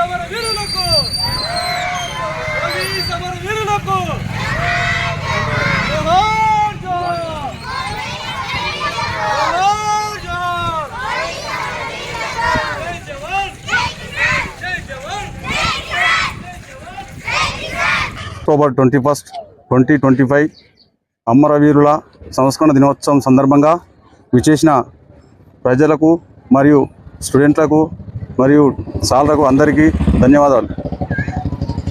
సమర వీరులకు! సమర వీరులకు! October twenty first twenty twenty five అమరవీరుల సంస్కరణ దినోత్సవం సందర్భంగా విచేసిన ప్రజలకు మరియు స్టూడెంట్లకు మరియు సాలకు అందరికీ ధన్యవాదాలు.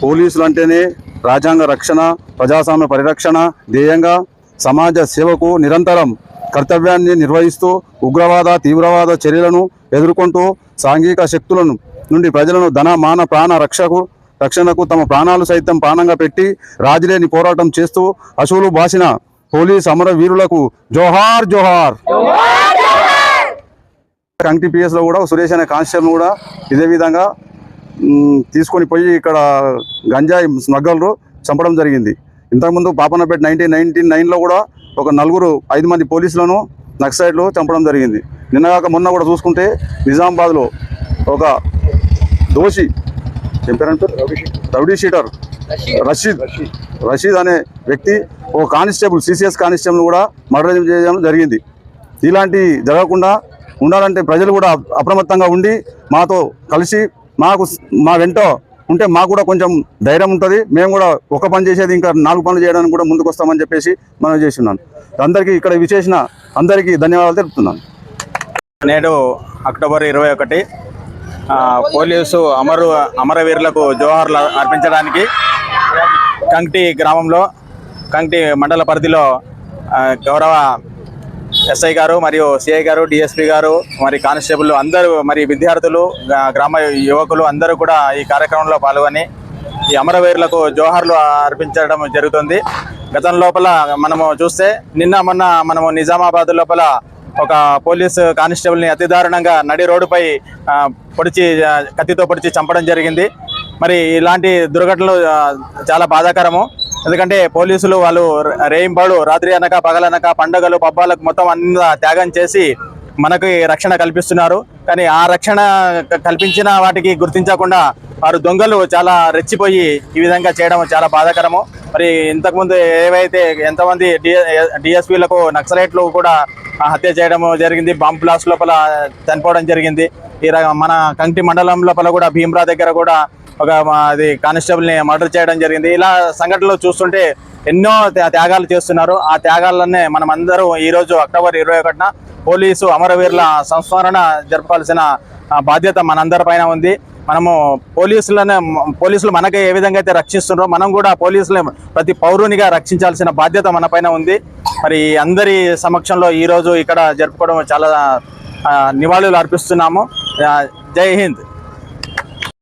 పోలీసులు అంటేనే రాజ్యాంగ రక్షణ ప్రజాస్వామ్య పరిరక్షణ ధ్యేయంగా సమాజ సేవకు నిరంతరం కర్తవ్యాన్ని నిర్వహిస్తూ ఉగ్రవాద తీవ్రవాద చర్యలను ఎదుర్కొంటూ సాంఘిక శక్తులను నుండి ప్రజలను ధన మాన ప్రాణ రక్షకు రక్షణకు తమ ప్రాణాలు సైతం ప్రాణంగా పెట్టి రాజులేని పోరాటం చేస్తూ అశువులు బాసిన పోలీస్ అమర వీరులకు జోహార్ జోహార్. కంటి లో కూడా సురేష్ అనే కానిస్టేబుల్ కూడా ఇదే విధంగా తీసుకొని పోయి ఇక్కడ గంజాయి స్మగ్గలరు చంపడం జరిగింది. ఇంతకుముందు పాపన్నపేట నైన్టీన్ నైన్టీ నైన్లో కూడా ఒక నలుగురు ఐదు మంది పోలీసులను నక్సైడ్లు చంపడం జరిగింది. నిన్నగాక మొన్న కూడా చూసుకుంటే నిజామాబాద్లో ఒక దోషి చెప్పారంటే రౌడీ షీటర్ రషీద్ రషీద్ అనే వ్యక్తి ఓ కానిస్టేబుల్ సిసిఎస్ కానిస్టేబుల్ కూడా మర్డర్ చేయడం జరిగింది. ఇలాంటి జరగకుండా ఉండాలంటే ప్రజలు కూడా అప్రమత్తంగా ఉండి మాతో కలిసి మాకు మా వెంట ఉంటే మాకు కూడా కొంచెం ధైర్యం ఉంటుంది. మేము కూడా ఒక పని చేసేది ఇంకా నాలుగు పనులు చేయడానికి కూడా ముందుకు వస్తామని చెప్పేసి మనం చేస్తున్నాను. అందరికీ ఇక్కడ విచేసిన అందరికీ ధన్యవాదాలు తెలుపుతున్నాను. నేడు అక్టోబర్ ఇరవై ఒకటి పోలీసు అమరు అమరవీరులకు జోహార్లు అర్పించడానికి కంక్టి గ్రామంలో కంక్టి మండల పరిధిలో గౌరవ ఎస్ఐ గారు మరియు సిఐ గారు డిఎస్పీ గారు మరి కానిస్టేబుల్ అందరూ మరి విద్యార్థులు గ్రామ యువకులు అందరూ కూడా ఈ కార్యక్రమంలో పాల్గొని ఈ అమరవీరులకు జోహార్లు అర్పించడం జరుగుతుంది. గతం లోపల మనము చూస్తే నిన్న మొన్న మనము నిజామాబాద్ లోపల ఒక పోలీస్ కానిస్టేబుల్ని అతి దారుణంగా నడి రోడ్డుపై పొడిచి కత్తితో పొడిచి చంపడం జరిగింది. మరి ఇలాంటి దుర్ఘటనలు చాలా బాధాకరము. ఎందుకంటే పోలీసులు వాళ్ళు రేయింపాడు రాత్రి అనక పగలనక పండుగలు పబ్బాలకు మొత్తం అంత త్యాగం చేసి మనకి రక్షణ కల్పిస్తున్నారు. కానీ ఆ రక్షణ క- కల్పించిన వాటికి గుర్తించకుండా వారు దొంగలు చాలా రెచ్చిపోయి ఈ విధంగా చేయడం చాలా బాధాకరము. మరి ఇంతకుముందు ఏవైతే ఎంతమంది డిఎస్పీలకు నక్సలైట్లు కూడా హత్య చేయడం జరిగింది బాంబ్ బ్లాస్ట్ లోపల చనిపోవడం జరిగింది. ఈ ర- మన కంటి మండలం లోపల కూడా భీమ్రా దగ్గర కూడా ఒక మా- అది కానిస్టేబుల్ని మర్డర్ చేయడం జరిగింది. ఇలా సంఘటనలు చూస్తుంటే ఎన్నో త్యాగాలు చేస్తున్నారు. ఆ త్యాగాలనే మనం అందరూ ఈ రోజు అక్టోబర్ ఇరవై ఒకటిన పోలీసు అమరవీరుల సంస్మరణ జరపాల్సిన బాధ్యత మనందరి పైన ఉంది. మనము పోలీసులనే పోలీసులు మనకి ఏ విధంగా అయితే రక్షిస్తున్నారో మనం కూడా పోలీసులు ప్రతి పౌరునిగా రక్షించాల్సిన బాధ్యత మన పైన ఉంది. మరి అందరి సమక్షంలో ఈరోజు ఇక్కడ జరుపుకోవడం చాలా నివాళులు అర్పిస్తున్నాము. జై హింద్.